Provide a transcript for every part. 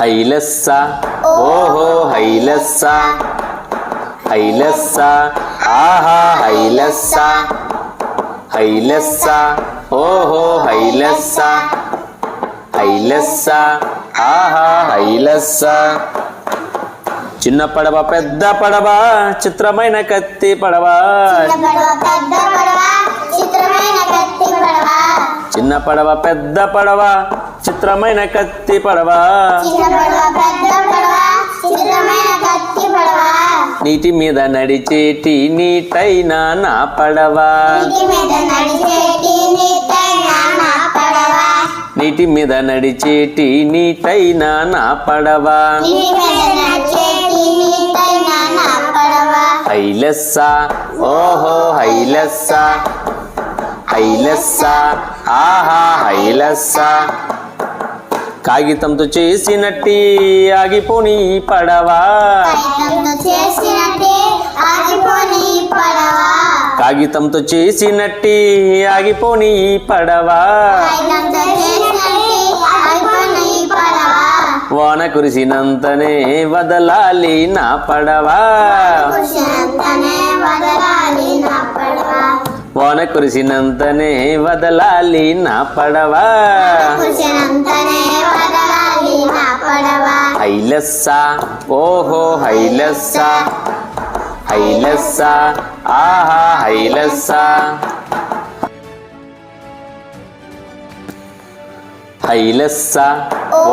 హైలెస్స? ఓహో హైలెస్స? హైలెస్స? ఆహా హైలెస్స? హైలెస్స? ఓహో హైలెస్స? హైలెస్స? ఆహా హైలెస్స? చిన్న పడవ పెద్ద పడవ చిత్రమైన కత్తి పడవ. చిన్న పడవ పెద్ద పడవ చిత్రమైన కత్తి పడవ? నీటి మీద నడిచేటి నీటైన నా పడవ? నీటి మీద నడిచేటి నీటైన నా పడవ. హైలెస్స? ఓహో హైలెస్స? హైలెస్స? ఆహా హైలెస్స? కాగితంతో చేసినట్టి ఆగిపోని పడవ? కాగితంతో చేసినట్టే ఆగిపోని పడవ? వాన కురిసినంతనే వదలాలి నా పడవ? పురుషులంతనే వదలాలి నా పడవ వాన కురిసినంతనే వదలాలి నా పడవ పురుషులంతనే వదలాలి నా పడవ హైలెస్స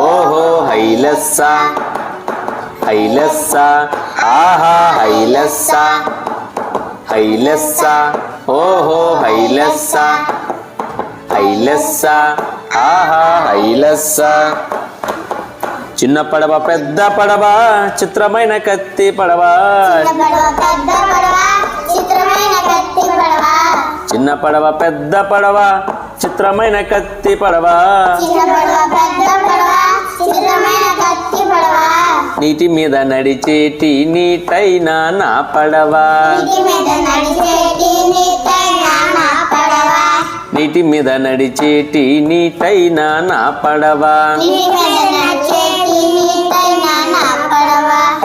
ఓహో హైలెస్స హైలెస్స ఆహా హైలెస్స హైలెస్స ఓహో హైలెస్స. హైలెస్స. ఆహా హైలెస్స. చిన్న పడవ పెద్ద పడవ చిత్రమైన కత్తి పడవ. చిన్న పడవ పెద్ద పడవ చిత్రమైన కత్తి పడవ. నీటి మీద నడిచేటి నీటైన నా పడవ? నీటి మీద నడిచేటి నీటైన నా పడవ?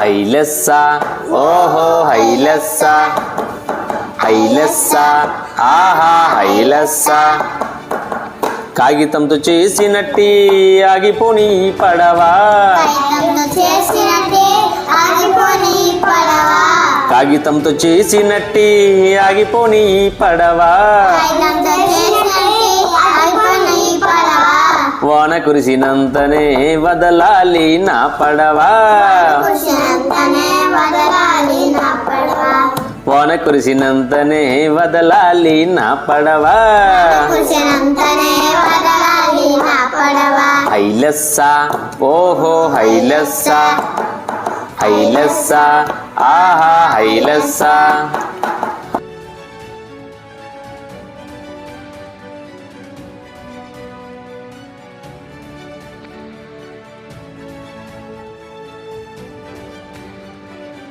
హైలెస్స? ఓహో హైలెస్స? హైలెస్స? ఆహా హైలెస్స? కాగితంతో చేసినట్టి ఆగిపోని పడవ. కాగితంతో చేసినట్టే ఆగిపోని పడవ. వాన కురిసినంతనే వదలాలి నా పడవ. వాన కురిసినంతనే వదలాలి నా పడవ పురుషులంతనే వదలాలి నా పడవ హైలెస్స ఓహో